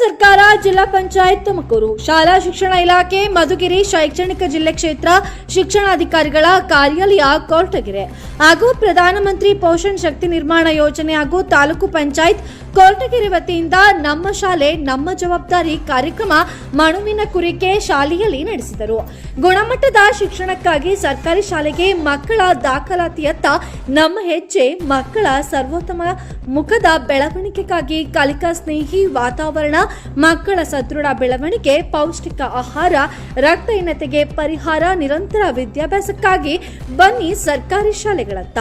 ಸರ್ಕಾರ ಜಿಲ್ಲಾ ಪಂಚಾಯತ್ ತುಮಕೂರು. ಶಾಲಾ ಶಿಕ್ಷಣ ಇಲಾಖೆ, ಮಧುಗಿರಿ ಶೈಕ್ಷಣಿಕ ಜಿಲ್ಲೆ ಕ್ಷೇತ್ರ ಶಿಕ್ಷಣಾಧಿಕಾರಿಗಳ ಕಾರ್ಯಾಲಯ ಕೊರಟಗೆರೆ. ಹಾಗೂ ಪ್ರಧಾನಮಂತ್ರಿ ಪೋಷಣ್ ಶಕ್ತಿ ನಿರ್ಮಾಣ ಯೋಜನೆ ಹಾಗೂ ತಾಲೂಕು ಪಂಚಾಯತ್ ಕೊರಟಗೆರೆ ವತಿಯಿಂದ ನಮ್ಮ ಶಾಲೆ, ನಮ್ಮ ಜವಾಬ್ದಾರಿ ಕಾರ್ಯಕ್ರಮ ಮಣುವಿನ ಕುರಿಕೆ ಶಾಲೆಯಲ್ಲಿ ನಡೆಸಿದರು. ಗುಣಮಟ್ಟದ ಶಿಕ್ಷಣಕ್ಕಾಗಿ ಸರ್ಕಾರಿ ಶಾಲೆಗೆ ಮಕ್ಕಳ ದಾಖಲಾತಿಯತ್ತ ನಮ್ಮ ಹೆಜ್ಜೆ, ಮಕ್ಕಳ ಸರ್ವೋತ್ತಮ ಮುಖದ ಬೆಳವಣಿಗೆಗಾಗಿ ಕಲಿಕಾ ಸ್ನೇಹಿ ವಾತಾವರಣ ಮಕ್ಕಳ ಸದೃಢ ಬೆಳವಣಿಗೆ, ಪೌಷ್ಟಿಕ ಆಹಾರ, ರಕ್ತಹೀನತೆಗೆ ಪರಿಹಾರ, ನಿರಂತರ ವಿದ್ಯಾಭ್ಯಾಸಕ್ಕಾಗಿ ಬನ್ನಿ ಸರ್ಕಾರಿ ಶಾಲೆಗಳತ್ತ.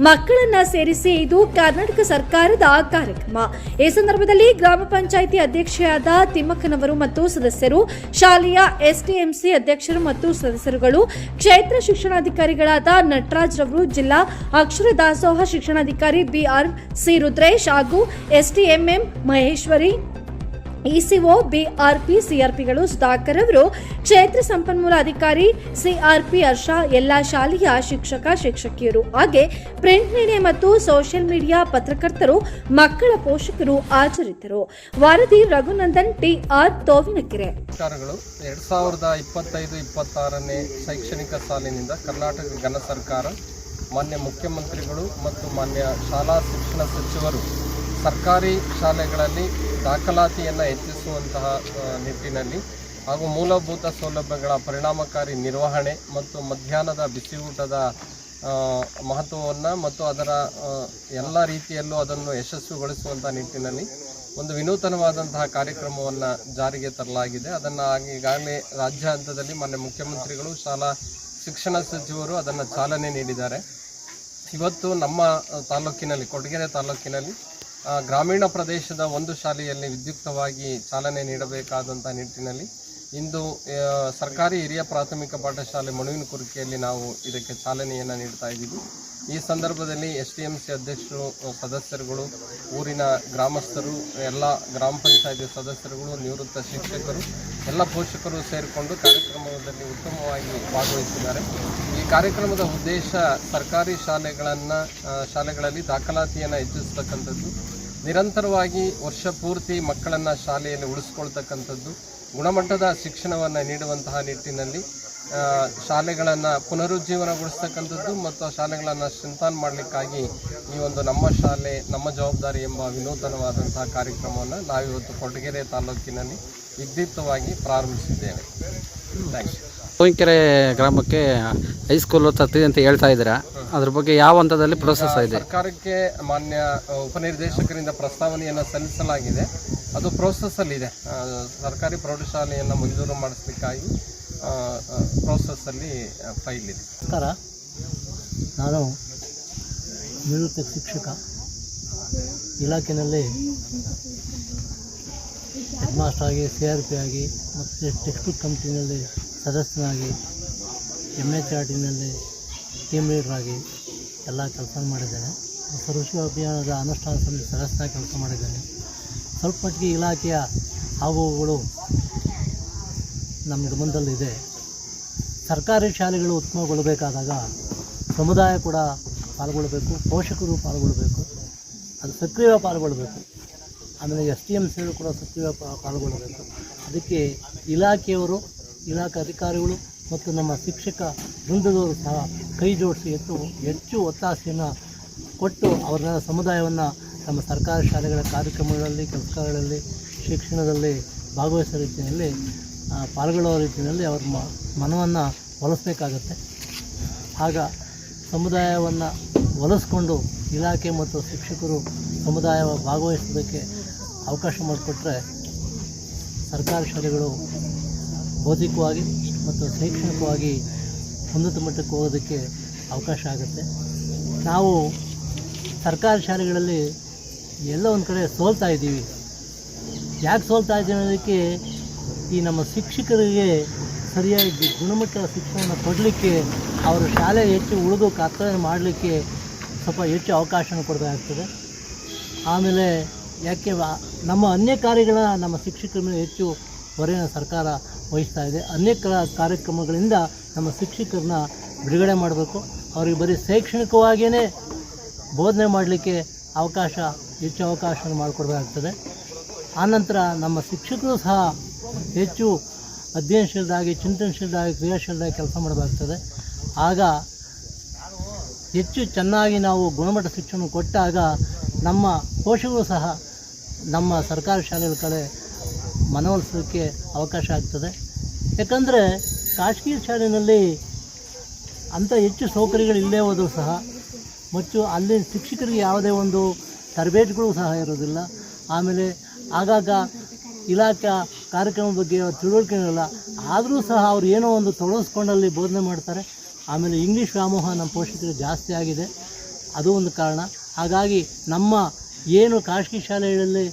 ಮಕ್ಕಳನ್ನ ಸೇರಿಸಿ ಇದು ಕರ್ನಾಟಕ ಸರ್ಕಾರದ ಕಾರ್ಯಕ್ರಮ. ಈ ಸಂದರ್ಭದಲ್ಲಿ ಗ್ರಾಮ ಪಂಚಾಯಿತಿ ಅಧ್ಯಕ್ಷೆಯಾದ ತಿಮ್ಮಕ್ಕನವರು ಮತ್ತು ಸದಸ್ಯರು, ಶಾಲೆಯ ಎಸ್ಡಿಎಂಸಿ ಅಧ್ಯಕ್ಷರು ಮತ್ತು ಸದಸ್ಯರುಗಳು, ಕ್ಷೇತ್ರ ಶಿಕ್ಷಣಾಧಿಕಾರಿಗಳಾದ ನಟರಾಜ್ ರವರು, ಜಿಲ್ಲಾ ಅಕ್ಷರ ದಾಸೋಹ ಶಿಕ್ಷಣಾಧಿಕಾರಿ ಬಿಆರ್ ಸಿ ರುದ್ರೇಶ್ ಹಾಗೂ ಎಸ್ಡಿಎಂಎಂ ಮಹೇಶ್ವರಿ ಇಸಿಒ, ಬಿಆರ್ಪಿ, ಸಿಆರ್ಪಿಗಳು ಸುಧಾಕರ್ ಅವರು, ಕ್ಷೇತ್ರ ಸಂಪನ್ಮೂಲ ಅಧಿಕಾರಿ ಸಿಆರ್ಪಿ ಹರ್ಷ, ಎಲ್ಲ ಶಾಲೆಯ ಶಿಕ್ಷಕ, ಶಿಕ್ಷಕಿಯರು. ಹಾಗೆ ಪ್ರಿಂಟ್ ಮೀಡಿಯಾ ಮತ್ತು ಸೋಷಿಯಲ್ ಮೀಡಿಯಾ ಪತ್ರಕರ್ತರು, ಮಕ್ಕಳ ಪೋಷಕರು ಹಾಜರಿದ್ದರು. ವಾರದಿ ರಘುನಂದನ್, ಟಿಆರ್ ತೋವಿನಕೆರೆ. ಎರಡ್ ಸಾವಿರದ ಇಪ್ಪತ್ತೈದು, ಇಪ್ಪತ್ತಾರನೇ ಶೈಕ್ಷಣಿಕ ಸಾಲಿನಿಂದ ಕರ್ನಾಟಕ ಘನ ಸರ್ಕಾರ, ಮಾನ್ಯ ಮುಖ್ಯಮಂತ್ರಿಗಳು ಮತ್ತು ಮಾನ್ಯ ಶಾಲಾ ಶಿಕ್ಷಣ ಸಚಿವರು ಸರ್ಕಾರಿ ಶಾಲೆಗಳಲ್ಲಿ ದಾಖಲಾತಿಯನ್ನು ಹೆಚ್ಚಿಸುವಂತಹ ನಿಟ್ಟಿನಲ್ಲಿ ಹಾಗೂ ಮೂಲಭೂತ ಸೌಲಭ್ಯಗಳ ಪರಿಣಾಮಕಾರಿ ನಿರ್ವಹಣೆ ಮತ್ತು ಮಧ್ಯಾಹ್ನದ ಬಿಸಿಯೂಟದ ಮಹತ್ವವನ್ನು ಮತ್ತು ಅದರ ಎಲ್ಲ ರೀತಿಯಲ್ಲೂ ಅದನ್ನು ಯಶಸ್ವಿಗೊಳಿಸುವಂಥ ನಿಟ್ಟಿನಲ್ಲಿ ಒಂದು ವಿನೂತನವಾದಂತಹ ಕಾರ್ಯಕ್ರಮವನ್ನು ಜಾರಿಗೆ ತರಲಾಗಿದೆ. ಅದನ್ನು ಈಗಾಗಲೇ ರಾಜ್ಯ ಹಂತದಲ್ಲಿ ಮಾನ್ಯ ಮುಖ್ಯಮಂತ್ರಿಗಳು, ಶಾಲಾ ಶಿಕ್ಷಣ ಸಚಿವರು ಅದನ್ನು ಚಾಲನೆ ನೀಡಿದ್ದಾರೆ. ಇವತ್ತು ನಮ್ಮ ತಾಲೂಕಿನಲ್ಲಿ, ಕೊಡಗೆರೆ ತಾಲೂಕಿನಲ್ಲಿ ಗ್ರಾಮೀಣ ಪ್ರದೇಶದ ಒಂದು ಶಾಲೆಯಲ್ಲಿ ವಿದ್ಯುಕ್ತವಾಗಿ ಚಾಲನೆ ನೀಡಬೇಕಾದಂಥ ನಿಟ್ಟಿನಲ್ಲಿ ಇಂದು ಸರ್ಕಾರಿ ಹಿರಿಯ ಪ್ರಾಥಮಿಕ ಪಾಠಶಾಲೆ ಮಣುವಿನ ಕುರಿಕೆಯಲ್ಲಿ ನಾವು ಇದಕ್ಕೆ ಚಾಲನೆಯನ್ನು ನೀಡ್ತಾ ಇದ್ದೀವಿ. ಈ ಸಂದರ್ಭದಲ್ಲಿ ಎಸ್ ಡಿ ಎಂ ಸಿ ಅಧ್ಯಕ್ಷರು ಸದಸ್ಯರುಗಳು, ಊರಿನ ಗ್ರಾಮಸ್ಥರು, ಎಲ್ಲ ಗ್ರಾಮ ಪಂಚಾಯತಿ ಸದಸ್ಯರುಗಳು, ನಿವೃತ್ತ ಶಿಕ್ಷಕರು, ಎಲ್ಲ ಪೋಷಕರು ಸೇರಿಕೊಂಡು ಕಾರ್ಯಕ್ರಮದಲ್ಲಿ ಉತ್ತಮವಾಗಿ ಭಾಗವಹಿಸಿದ್ದಾರೆ. ಈ ಕಾರ್ಯಕ್ರಮದ ಉದ್ದೇಶ ಸರ್ಕಾರಿ ಶಾಲೆಗಳನ್ನು ಶಾಲೆಗಳಲ್ಲಿ ದಾಖಲಾತಿಯನ್ನು ಹೆಚ್ಚಿಸ್ತಕ್ಕಂಥದ್ದು. ನಿರಂತರವಾಗಿ ವರ್ಷ ಪೂರ್ತಿ ಮಕ್ಕಳನ್ನು ಶಾಲೆಯಲ್ಲಿ ಉಳಿಸ್ಕೊಳ್ತಕ್ಕಂಥದ್ದು, ಗುಣಮಟ್ಟದ ಶಿಕ್ಷಣವನ್ನು ನೀಡುವಂತಹ ನಿಟ್ಟಿನಲ್ಲಿ ಶಾಲೆಗಳನ್ನು ಪುನರುಜ್ಜೀವನಗೊಳಿಸ್ತಕ್ಕಂಥದ್ದು ಮತ್ತು ಆ ಶಾಲೆಗಳನ್ನು ಸ್ಟ್ರೆಂಥನ್ ಮಾಡಲಿಕ್ಕಾಗಿ ಈ ಒಂದು ನಮ್ಮ ಶಾಲೆ, ನಮ್ಮ ಜವಾಬ್ದಾರಿ ಎಂಬ ವಿನೂತನವಾದಂತಹ ಕಾರ್ಯಕ್ರಮವನ್ನು ನಾವಿವತ್ತು ಕೊಡಗೆರೆ ತಾಲೂಕಿನಲ್ಲಿ ವಿದ್ಯುಕ್ತವಾಗಿ ಪ್ರಾರಂಭಿಸಿದ್ದೇವೆ. ಥ್ಯಾಂಕ್ಸ್ ಸೋಂಕೆರೆ ಗ್ರಾಮಕ್ಕೆ ಹೈಸ್ಕೂಲು ತತ್ತಿದೆ ಅಂತ ಹೇಳ್ತಾ ಇದ್ದೀರಾ? ಅದ್ರ ಬಗ್ಗೆ ಯಾವ ಹಂತದಲ್ಲಿ ಪ್ರೋಸೆಸ್ ಇದೆ? ಸರ್ಕಾರಕ್ಕೆ ಮಾನ್ಯ ಉಪನಿರ್ದೇಶಕರಿಂದ ಪ್ರಸ್ತಾವನೆಯನ್ನು ಸಲ್ಲಿಸಲಾಗಿದೆ. ಅದು ಪ್ರೋಸೆಸಲ್ಲಿ ಇದೆ. ಸರ್ಕಾರಿ ಪ್ರೌಢಶಾಲೆಯನ್ನು ಮಂಜೂರು ಮಾಡಿಸ್ಲಿಕ್ಕಾಗಿ ಪ್ರೋಸೆಸ್ಸಲ್ಲಿ ಫೈಲ್ ಇದೆ. ನಮಸ್ಕಾರ. ನಾನು ನಿವೃತ್ತ ಶಿಕ್ಷಕ ಇಲಾಖೆಯಲ್ಲಿ ಹೆಡ್ ಮಾಸ್ಟರ್ ಆಗಿ ಸಿ ಆರ್ ಪಿ ಆಗಿ ಮತ್ತು ಟೆಕ್ಸ್ಟ್ ಬುಕ್ ಕಂಪ್ನಿನಲ್ಲಿ ಸದಸ್ಯನಾಗಿ ಎಂ ಎಚ್ ಆರ್ ಟಿನಲ್ಲಿ ಆಗಿ ಎಲ್ಲ ಕೆಲಸ ಮಾಡಿದ್ದೇನೆ. ಸರ್ವಶಿವ ಅಭಿಯಾನದ ಅನುಷ್ಠಾನ ಸಮಿತಿ ಸದಸ್ಯನಾಗಿ ಕೆಲಸ ಮಾಡಿದ್ದೇನೆ. ಸ್ವಲ್ಪ ಮಟ್ಟಿಗೆ ಇಲಾಖೆಯ ಹಾವುಗಳು ನಮ್ಮ ಗಮನದಲ್ಲಿದೆ ಸರ್ಕಾರಿ ಶಾಲೆಗಳು ಉತ್ತಮಗೊಳ್ಳಬೇಕಾದಾಗ ಸಮುದಾಯ ಕೂಡ ಪಾಲ್ಗೊಳ್ಳಬೇಕು, ಪೋಷಕರು ಪಾಲ್ಗೊಳ್ಳಬೇಕು, ಅದು ಸಕ್ರಿಯ ಪಾಲ್ಗೊಳ್ಳಬೇಕು. ಆಮೇಲೆ ಎಸ್ ಟಿ ಎಂ ಸಿಗಳು ಕೂಡ ಸಕ್ರಿಯ ಪಾಲ್ಗೊಳ್ಳಬೇಕು. ಅದಕ್ಕೆ ಇಲಾಖೆಯವರು, ಇಲಾಖೆ ಅಧಿಕಾರಿಗಳು ಮತ್ತು ನಮ್ಮ ಶಿಕ್ಷಕ ವೃಂದದವರು ಸಹ ಕೈ ಜೋಡಿಸಿ ಎತ್ತು, ಹೆಚ್ಚು ಒತ್ತಾಸೆಯನ್ನು ಕೊಟ್ಟು ಅವರ ಸಮುದಾಯವನ್ನು ನಮ್ಮ ಸರ್ಕಾರಿ ಶಾಲೆಗಳ ಕಾರ್ಯಕ್ರಮಗಳಲ್ಲಿ, ಕೆಲಸಗಳಲ್ಲಿ, ಶಿಕ್ಷಣದಲ್ಲಿ ಭಾಗವಹಿಸೋ ರೀತಿಯಲ್ಲಿ ಪಾಲ್ಗೊಳ್ಳೋ ರೀತಿಯಲ್ಲಿ ಅವ್ರ ಮನವನ್ನು ಒಲಿಸ್ಬೇಕಾಗತ್ತೆ. ಆಗ ಸಮುದಾಯವನ್ನು ಒಲಿಸ್ಕೊಂಡು ಇಲಾಖೆ ಮತ್ತು ಶಿಕ್ಷಕರು ಸಮುದಾಯ ಭಾಗವಹಿಸೋದಕ್ಕೆ ಅವಕಾಶ ಮಾಡಿಕೊಟ್ರೆ ಸರ್ಕಾರಿ ಶಾಲೆಗಳು ಬೌದ್ಧಿಕವಾಗಿ ಮತ್ತು ಶೈಕ್ಷಣಿಕವಾಗಿ ಉನ್ನತ ಮಟ್ಟಕ್ಕೆ ಹೋಗೋದಕ್ಕೆ ಅವಕಾಶ ಆಗುತ್ತೆ. ನಾವು ಸರ್ಕಾರಿ ಶಾಲೆಗಳಲ್ಲಿ ಎಲ್ಲ ಒಂದು ಕಡೆ ಸೋಲ್ತಾ ಇದ್ದೀವಿ. ಯಾಕೆ ಸೋಲ್ತಾ ಇದ್ದೀವಿ ಅನ್ನೋದಕ್ಕೆ ಈ ನಮ್ಮ ಶಿಕ್ಷಕರಿಗೆ ಸರಿಯಾಗಿ ಗುಣಮಟ್ಟದ ಶಿಕ್ಷಣವನ್ನು ಕೊಡಲಿಕ್ಕೆ ಅವರ ಶಾಲೆ ಹೆಚ್ಚು ಉಳಿದು ಕರ್ತವ್ಯ ಮಾಡಲಿಕ್ಕೆ ಸ್ವಲ್ಪ ಹೆಚ್ಚು ಅವಕಾಶನ ಕೊಡಬೇಕಾಗ್ತದೆ. ಆಮೇಲೆ ಯಾಕೆ ನಮ್ಮ ಅನ್ಯ ಕಾರ್ಯಗಳ ನಮ್ಮ ಶಿಕ್ಷಕರ ಮೇಲೆ ಹೆಚ್ಚು ಹೊರೆಯನ್ನು ಸರ್ಕಾರ ವಹಿಸ್ತಾ ಇದೆ. ಅನೇಕ ಕಾರ್ಯಕ್ರಮಗಳಿಂದ ನಮ್ಮ ಶಿಕ್ಷಕರನ್ನ ಬಿಡುಗಡೆ ಮಾಡಬೇಕು. ಅವರಿಗೆ ಬರೀ ಶೈಕ್ಷಣಿಕವಾಗಿಯೇ ಬೋಧನೆ ಮಾಡಲಿಕ್ಕೆ ಅವಕಾಶ, ಹೆಚ್ಚು ಅವಕಾಶ ಮಾಡಿಕೊಡ್ಬೇಕಾಗ್ತದೆ. ಆನಂತರ ನಮ್ಮ ಶಿಕ್ಷಕರು ಸಹ ಹೆಚ್ಚು ಅಧ್ಯಯನಶೀಲರಾಗಿ, ಚಿಂತನಶೀಲರಾಗಿ, ಕ್ರಿಯಾಶೀಲರಾಗಿ ಕೆಲಸ ಮಾಡಬೇಕಾಗ್ತದೆ. ಆಗ ಹೆಚ್ಚು ಚೆನ್ನಾಗಿ ನಾವು ಗುಣಮಟ್ಟ ಶಿಕ್ಷಣ ಕೊಟ್ಟಾಗ ನಮ್ಮ ಪೋಷಕರು ಸಹ ನಮ್ಮ ಸರ್ಕಾರಿ ಶಾಲೆಗಳ ಕಡೆ ಮನವೊಲಿಸೋಕ್ಕೆ ಅವಕಾಶ ಆಗ್ತದೆ. ಯಾಕಂದರೆ ಖಾಸಗಿ ಶಾಲೆಯಲ್ಲಿ ಅಂಥ ಹೆಚ್ಚು ಸೌಕರ್ಯಗಳು ಇಲ್ಲೇ ಹೋದರೂ ಸಹ ಮತ್ತು ಅಲ್ಲಿ ಶಿಕ್ಷಕರಿಗೆ ಯಾವುದೇ ಒಂದು ತರಬೇತಿಗಳು ಸಹ ಇರೋದಿಲ್ಲ. ಆಮೇಲೆ ಆಗಾಗ ಇಲಾಖಾ ಕಾರ್ಯಕ್ರಮದ ಬಗ್ಗೆ ತಿಳುವಳಿಕೆ ಇರಲ್ಲ ಆದರೂ ಸಹ ಅವ್ರು ಏನೋ ಒಂದು ತೊಡಗಿಸ್ಕೊಂಡಲ್ಲಿ ಬೋಧನೆ ಮಾಡ್ತಾರೆ. ಆಮೇಲೆ ಇಂಗ್ಲೀಷ್ ವ್ಯಾಮೋಹ ನಮ್ಮ ಪೋಷಕರು ಜಾಸ್ತಿ ಆಗಿದೆ. ಅದು ಒಂದು ಕಾರಣ. ಹಾಗಾಗಿ ನಮ್ಮ ಏನು ಖಾಸಗಿ ಶಾಲೆಗಳಲ್ಲಿ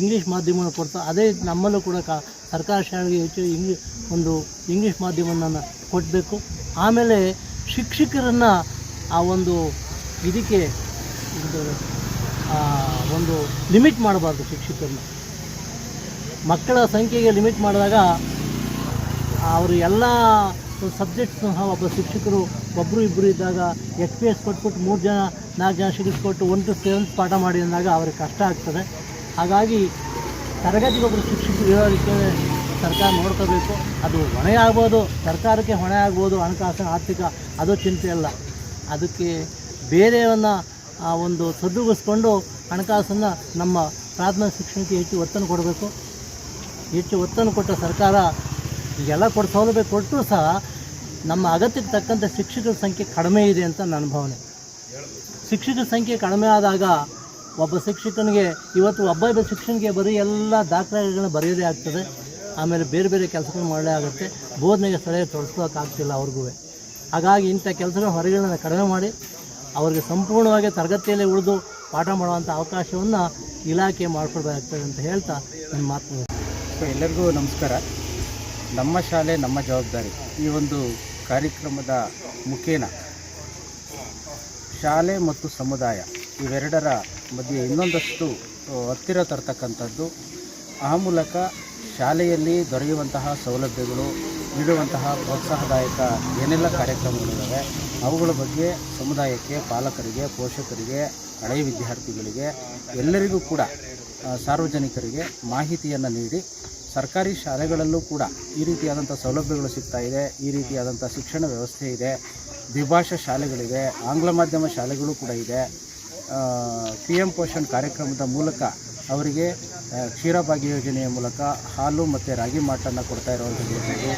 ಇಂಗ್ಲೀಷ್ ಮಾಧ್ಯಮವನ್ನು ಕೊಡ್ತಾ ಅದೇ ನಮ್ಮಲ್ಲೂ ಕೂಡ ಕ ಸರ್ಕಾರಿ ಶಾಲೆಗೆ ಹೆಚ್ಚು ಇಂಗ್ಲಿ ಒಂದು ಇಂಗ್ಲೀಷ್ ಮಾಧ್ಯಮವನ್ನು ಕೊಡಬೇಕು. ಆಮೇಲೆ ಶಿಕ್ಷಕರನ್ನು ಆ ಒಂದು ಇದಕ್ಕೆ ಇದು, ಒಂದು ಲಿಮಿಟ್ ಮಾಡಬಾರ್ದು ಶಿಕ್ಷಕರನ್ನ. ಮಕ್ಕಳ ಸಂಖ್ಯೆಗೆ ಲಿಮಿಟ್ ಮಾಡಿದಾಗ ಅವರು ಎಲ್ಲ ಸಬ್ಜೆಕ್ಟ್ ಸಹ ಒಬ್ಬ ಶಿಕ್ಷಕರು ಒಬ್ಬರು ಇಬ್ಬರು ಇದ್ದಾಗ ಎಚ್ ಪಿ ಎಸ್ ಕೊಟ್ಬಿಟ್ಟು ಮೂರು ಜನ, ನಾಲ್ಕು ಜನ ಶಿಕ್ಷಕ ಕೊಟ್ಟು ಒಂದು ಸೆವೆಂತ್ ಪಾಠ ಮಾಡಿ ಅಂದಾಗ ಅವ್ರಿಗೆ ಕಷ್ಟ ಆಗ್ತದೆ. ಹಾಗಾಗಿ ತರಗತಿಗೊಬ್ಬರು ಶಿಕ್ಷಕರು ಇರೋದಕ್ಕೆ ಸರ್ಕಾರ ನೋಡ್ಕೋಬೇಕು. ಅದು ಹೊಣೆ ಆಗ್ಬೋದು, ಸರ್ಕಾರಕ್ಕೆ ಹೊಣೆ ಆಗ್ಬೋದು, ಹಣಕಾಸಿನ ಆರ್ಥಿಕ ಅದು ಚಿಂತೆ ಅಲ್ಲ. ಅದಕ್ಕೆ ಬೇರೆಯವನ್ನು ಒಂದು ಸದ್ದುಗಿಸ್ಕೊಂಡು ಹಣಕಾಸನ್ನು ನಮ್ಮ ಪ್ರಾಥಮಿಕ ಶಿಕ್ಷಣಕ್ಕೆ ಹೆಚ್ಚು ಒತ್ತನ್ನು ಕೊಡಬೇಕು. ಹೆಚ್ಚು ಒತ್ತನ್ನು ಕೊಟ್ಟ ಸರ್ಕಾರ ಈಗೆಲ್ಲ ಕೊಟ್ಟು ಸೌಲಭ್ಯ ಕೊಟ್ಟರೂ ಸಹ ನಮ್ಮ ಅಗತ್ಯಕ್ಕೆ ತಕ್ಕಂಥ ಶಿಕ್ಷಕರ ಸಂಖ್ಯೆ ಕಡಿಮೆ ಇದೆ ಅಂತ ನನ್ನ ಭಾವನೆ. ಶಿಕ್ಷಕರ ಸಂಖ್ಯೆ ಕಡಿಮೆ ಆದಾಗ ಒಬ್ಬ ಶಿಕ್ಷಕನಿಗೆ ಇವತ್ತು ಒಬ್ಬ ಶಿಕ್ಷಕನಿಗೆ ಬರೀ ಎಲ್ಲ ದಾಖಲೆಗಳನ್ನ ಬರೆಯೋದೇ ಆಗ್ತದೆ. ಆಮೇಲೆ ಬೇರೆ ಬೇರೆ ಕೆಲಸಗಳು ಮಾಡಲೇ ಆಗುತ್ತೆ. ಬೋಧನೆಗೆ ಸರಿಯಾಗಿ ತೊಡಸ್ಕೋಕ್ಕಾಗ್ತಿಲ್ಲ ಅವ್ರಿಗೂ. ಹಾಗಾಗಿ ಇಂಥ ಕೆಲಸಗಳ ಹೊರಗಳನ್ನ ಕಡಿಮೆ ಮಾಡಿ, ಅವರಿಗೆ ಸಂಪೂರ್ಣವಾಗಿ ತರಗತಿಯಲ್ಲಿ ಉಳಿದು ಪಾಠ ಮಾಡುವಂಥ ಅವಕಾಶವನ್ನು ಇಲಾಖೆ ಮಾಡಿಕೊಡ್ಬೇಕಾಗ್ತದೆ ಅಂತ ಹೇಳ್ತಾ ನನ್ನ ಮಾತು ಎಲ್ಲರಿಗೂ ನಮಸ್ಕಾರ. ನಮ್ಮ ಶಾಲೆ, ನಮ್ಮ ಜವಾಬ್ದಾರಿ. ಈ ಒಂದು ಕಾರ್ಯಕ್ರಮದ ಮುಖೇನ ಶಾಲೆ ಮತ್ತು ಸಮುದಾಯ ಇವೆರಡರ ಮಧ್ಯೆ ಇನ್ನೊಂದಷ್ಟು ಹತ್ತಿರ ತರ್ತಕ್ಕಂಥದ್ದು ಆ ಮೂಲಕ ಶಾಲೆಯಲ್ಲಿ ದೊರೆಯುವಂತಹ ಸೌಲಭ್ಯಗಳು, ನೀಡುವಂತಹ ಪ್ರೋತ್ಸಾಹದಾಯಕ ಏನೆಲ್ಲ ಕಾರ್ಯಕ್ರಮಗಳಿದ್ದಾವೆ ಅವುಗಳ ಬಗ್ಗೆ ಸಮುದಾಯಕ್ಕೆ, ಪಾಲಕರಿಗೆ, ಪೋಷಕರಿಗೆ, ಹಳೆಯ ವಿದ್ಯಾರ್ಥಿಗಳಿಗೆ ಎಲ್ಲರಿಗೂ ಕೂಡ ಸಾರ್ವಜನಿಕರಿಗೆ ಮಾಹಿತಿಯನ್ನು ನೀಡಿ ಸರ್ಕಾರಿ ಶಾಲೆಗಳಲ್ಲೂ ಕೂಡ ಈ ರೀತಿಯಾದಂಥ ಸೌಲಭ್ಯಗಳು ಸಿಗ್ತಾ ಇದೆ, ಈ ರೀತಿಯಾದಂಥ ಶಿಕ್ಷಣ ವ್ಯವಸ್ಥೆ ಇದೆ, ದ್ವಿಭಾಷಾ ಶಾಲೆಗಳಿವೆ ಆಂಗ್ಲ ಮಾಧ್ಯಮ ಶಾಲೆಗಳು ಕೂಡ ಇದೆ. ಪಿ ಎಂ ಪೋಷಣ್ ಕಾರ್ಯಕ್ರಮದ ಮೂಲಕ ಅವರಿಗೆ ಕ್ಷೀರಭಾಗ್ಯ ಯೋಜನೆಯ ಮೂಲಕ ಹಾಲು ಮತ್ತು ರಾಗಿ ಮಾಟನ್ನು ಕೊಡ್ತಾ ಇರುವಂಥದ್ದಿರ್ಬೋದು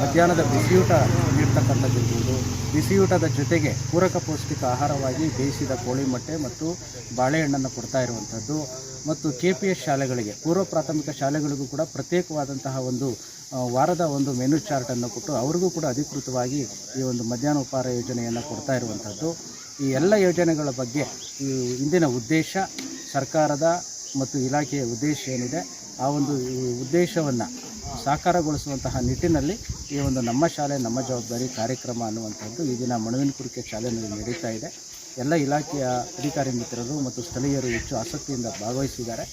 ಮಧ್ಯಾಹ್ನದ ಬಿಸಿಯೂಟ ನೀಡ್ತಕ್ಕಂಥದ್ದಿರ್ಬೋದು. ಬಿಸಿಯೂಟದ ಜೊತೆಗೆ ಪೂರಕ ಪೌಷ್ಟಿಕ ಆಹಾರವಾಗಿ ಬೇಯಿಸಿದ ಕೋಳಿ ಮೊಟ್ಟೆ ಮತ್ತು ಬಾಳೆಹಣ್ಣನ್ನು ಕೊಡ್ತಾ ಇರುವಂಥದ್ದು. ಮತ್ತು ಕೆ ಪಿ ಎಸ್ ಶಾಲೆಗಳಿಗೆ, ಪೂರ್ವ ಪ್ರಾಥಮಿಕ ಶಾಲೆಗಳಿಗೂ ಕೂಡ ಪ್ರತ್ಯೇಕವಾದಂತಹ ಒಂದು ವಾರದ ಒಂದು ಮೆನು ಚಾರ್ಟನ್ನು ಕೊಟ್ಟು ಅವ್ರಿಗೂ ಕೂಡ ಅಧಿಕೃತವಾಗಿ ಈ ಒಂದು ಮಧ್ಯಾಹ್ನ ಉಪಹಾರ ಯೋಜನೆಯನ್ನು ಕೊಡ್ತಾ ಇರುವಂಥದ್ದು. ಈ ಎಲ್ಲ ಯೋಜನೆಗಳ ಬಗ್ಗೆ ಈ ಇಂದಿನ ಉದ್ದೇಶ ಸರ್ಕಾರದ ಮತ್ತು ಇಲಾಖೆಯ ಉದ್ದೇಶ ಏನಿದೆ, ಆ ಒಂದು ಉದ್ದೇಶವನ್ನು ಸಾಕಾರಗೊಳಿಸುವಂತಹ ನಿಟ್ಟಿನಲ್ಲಿ ಈ ಒಂದು ನಮ್ಮ ಶಾಲೆ ನಮ್ಮ ಜವಾಬ್ದಾರಿ ಕಾರ್ಯಕ್ರಮ ಅನ್ನುವಂಥದ್ದು ಈ ದಿನ ಮಣವಿನಕುರಿಕೆ ಶಾಲೆಯಲ್ಲಿ ನಡೀತಾ ಇದೆ. ಎಲ್ಲ ಇಲಾಖೆಯ ಅಧಿಕಾರಿ ಮಿತ್ರರು ಮತ್ತು ಸ್ಥಳೀಯರು ಹೆಚ್ಚು ಆಸಕ್ತಿಯಿಂದ ಭಾಗವಹಿಸಿದ್ದಾರೆ.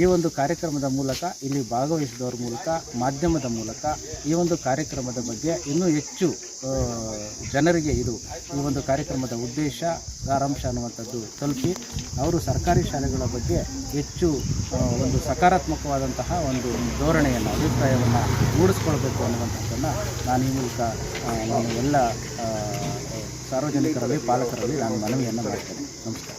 ಈ ಒಂದು ಕಾರ್ಯಕ್ರಮದ ಮೂಲಕ, ಇಲ್ಲಿ ಭಾಗವಹಿಸಿದವರ ಮೂಲಕ, ಮಾಧ್ಯಮದ ಮೂಲಕ ಈ ಒಂದು ಕಾರ್ಯಕ್ರಮದ ಬಗ್ಗೆ ಇನ್ನೂ ಹೆಚ್ಚು ಜನರಿಗೆ ಇದು, ಈ ಒಂದು ಕಾರ್ಯಕ್ರಮದ ಉದ್ದೇಶ, ಸಾರಾಂಶ ಅನ್ನುವಂಥದ್ದು ತಲುಪಿ ಅವರು ಸರ್ಕಾರಿ ಶಾಲೆಗಳ ಬಗ್ಗೆ ಹೆಚ್ಚು ಒಂದು ಸಕಾರಾತ್ಮಕವಾದಂತಹ ಒಂದು ಧೋರಣೆಯನ್ನು, ಅಭಿಪ್ರಾಯವನ್ನು ಮೂಡಿಸ್ಕೊಳ್ಬೇಕು ಅನ್ನುವಂಥದ್ದನ್ನು ನಾನು ಈ ಮೂಲಕ ನಾನು ಎಲ್ಲ ಸಾರ್ವಜನಿಕರಲ್ಲಿ ಪಾಲಕರಲ್ಲಿ ನಾನು ಮನವಿಯನ್ನು ಮಾಡ್ತೇನೆ ನಮಸ್ಕಾರ.